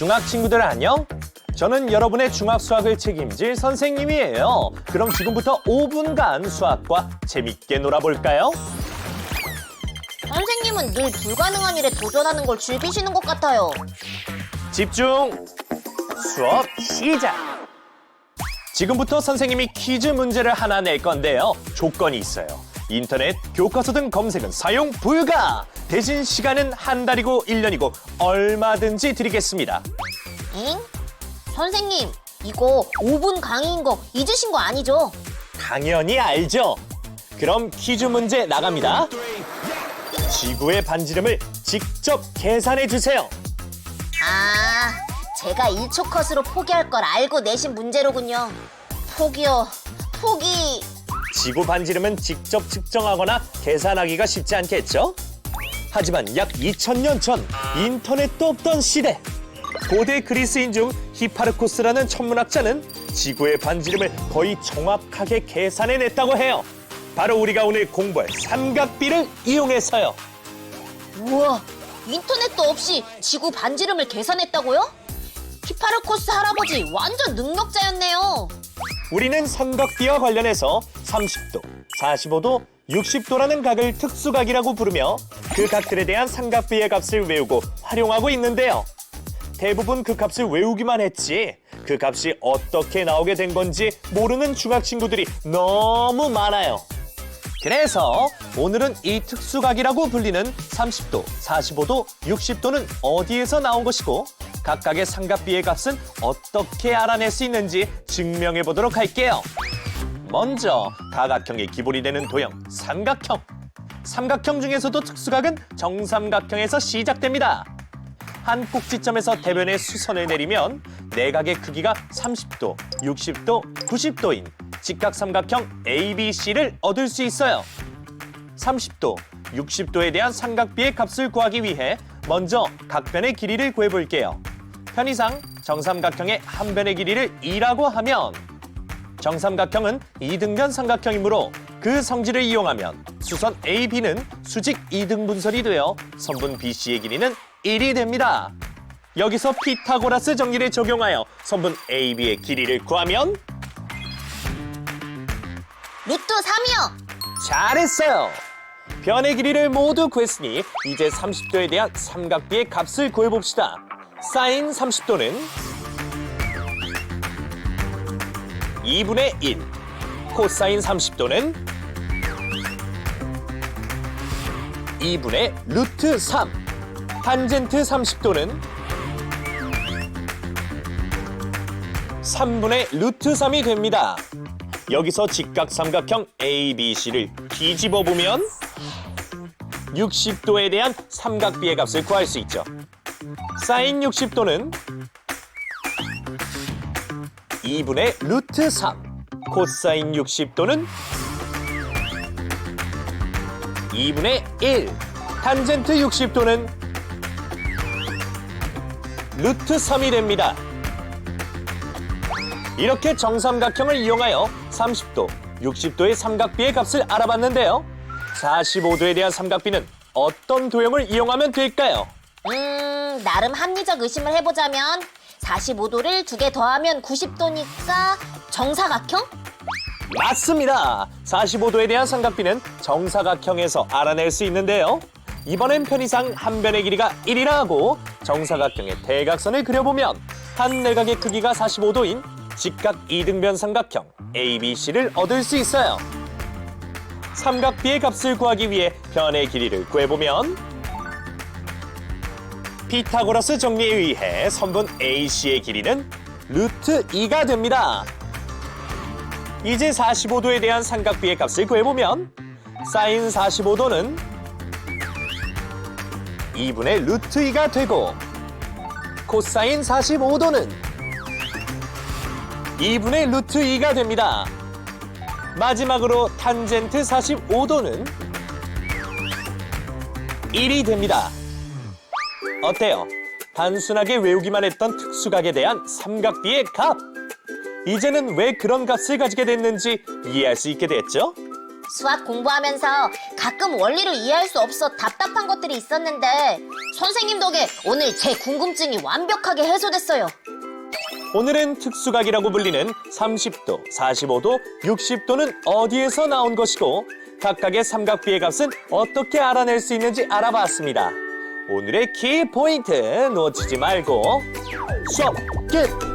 중학 친구들 안녕? 저는 여러분의 중학 수학을 책임질 선생님이에요. 그럼 지금부터 5분간 수학과 재밌게 놀아볼까요? 선생님은 늘 불가능한 일에 도전하는 걸 즐기시는 것 같아요. 집중! 수업 시작! 지금부터 선생님이 퀴즈 문제를 하나 낼 건데요. 조건이 있어요. 인터넷, 교과서 등 검색은 사용 불가! 대신 시간은 한 달이고 일년이고 얼마든지 드리겠습니다. 엥? 선생님, 이거 5분 강의인 거 잊으신 거 아니죠? 당연히 알죠. 그럼 퀴즈 문제 나갑니다. 지구의 반지름을 직접 계산해 주세요. 아, 제가 1초 컷으로 포기할 걸 알고 내신 문제로군요. 포기요. 포기. 지구 반지름은 직접 측정하거나 계산하기가 쉽지 않겠죠? 하지만 약 2000년 전 인터넷도 없던 시대 고대 그리스인 중 히파르코스라는 천문학자는 지구의 반지름을 거의 정확하게 계산해냈다고 해요. 바로 우리가 오늘 공부할 삼각비를 이용해서요. 우와, 인터넷도 없이 지구 반지름을 계산했다고요? 히파르코스 할아버지 완전 능력자였네요. 우리는 삼각비와 관련해서 30도, 45도, 60도라는 각을 특수각이라고 부르며 그 각들에 대한 삼각비의 값을 외우고 활용하고 있는데요. 대부분 그 값을 외우기만 했지 그 값이 어떻게 나오게 된 건지 모르는 중학 친구들이 너무 많아요. 그래서 오늘은 이 특수각이라고 불리는 30도, 45도, 60도는 어디에서 나온 것이고 각각의 삼각비의 값은 어떻게 알아낼 수 있는지 증명해 보도록 할게요. 먼저 다각형의 기본이 되는 도형 삼각형. 삼각형 중에서도 특수각은 정삼각형에서 시작됩니다. 한 꼭지점에서 대변의 수선을 내리면 내각의 크기가 30도, 60도, 90도인 직각삼각형 ABC를 얻을 수 있어요. 30도, 60도에 대한 삼각비의 값을 구하기 위해 먼저 각변의 길이를 구해볼게요. 편의상 정삼각형의 한 변의 길이를 2라고 하면 정삼각형은 이등변 삼각형이므로 그 성질을 이용하면 수선 AB는 수직 이등분설이 되어 선분 BC의 길이는 1이 됩니다. 여기서 피타고라스 정리를 적용하여 선분 AB의 길이를 구하면 루트 3이요. 잘했어요. 변의 길이를 모두 구했으니 이제 30도에 대한 삼각비의 값을 구해봅시다. 사인 30도는 2분의 1, 코사인 30도는 2분의 루트 3, 탄젠트 30도는 3분의 루트 3이 됩니다. 여기서 직각삼각형 ABC를 뒤집어 보면 60도에 대한 삼각비의 값을 구할 수 있죠. 사인 60도는 2분의 루트 3, 코사인 60도는 2분의 1, 탄젠트 60도는 루트 3이 됩니다. 이렇게 정삼각형을 이용하여 30도, 60도의 삼각비의 값을 알아봤는데요. 45도에 대한 삼각비는 어떤 도형을 이용하면 될까요? 음, 나름 합리적 의심을 해보자면 45도를 두 개 더하면 90도니까 정사각형? 맞습니다. 45도에 대한 삼각비는 정사각형에서 알아낼 수 있는데요. 이번엔 편의상 한 변의 길이가 1이라 하고 정사각형의 대각선을 그려보면 한 내각의 크기가 45도인 직각 이등변 삼각형 ABC를 얻을 수 있어요. 삼각 비의 값을 구하기 위해 변의 길이를 구해보면 피타고라스 정리에 의해 선분 AC의 길이는 루트 2가 됩니다. 이제 45도에 대한 삼각비의 값을 구해보면 사인 45도는 2분의 루트 2가 되고 코사인 45도는 2분의 루트 2가 됩니다. 마지막으로 탄젠트 45도는 1이 됩니다. 어때요? 단순하게 외우기만 했던 특수각에 대한 삼각비의 값! 이제는 왜 그런 값을 가지게 됐는지 이해할 수 있게 됐죠? 수학 공부하면서 가끔 원리를 이해할 수 없어 답답한 것들이 있었는데 선생님 덕에 오늘 제 궁금증이 완벽하게 해소됐어요. 오늘은 특수각이라고 불리는 30도, 45도, 60도는 어디에서 나온 것이고 각각의 삼각비의 값은 어떻게 알아낼 수 있는지 알아봤습니다. 오늘의 키 포인트 놓치지 말고 수업 끝!